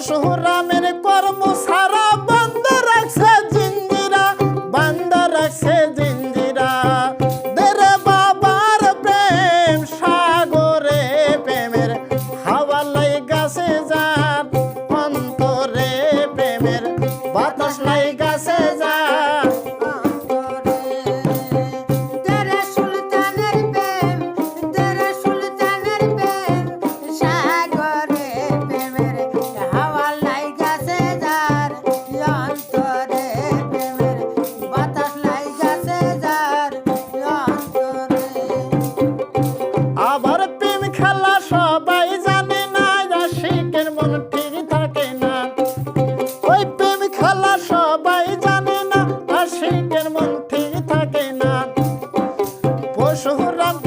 সোহরামে ও সোহরাম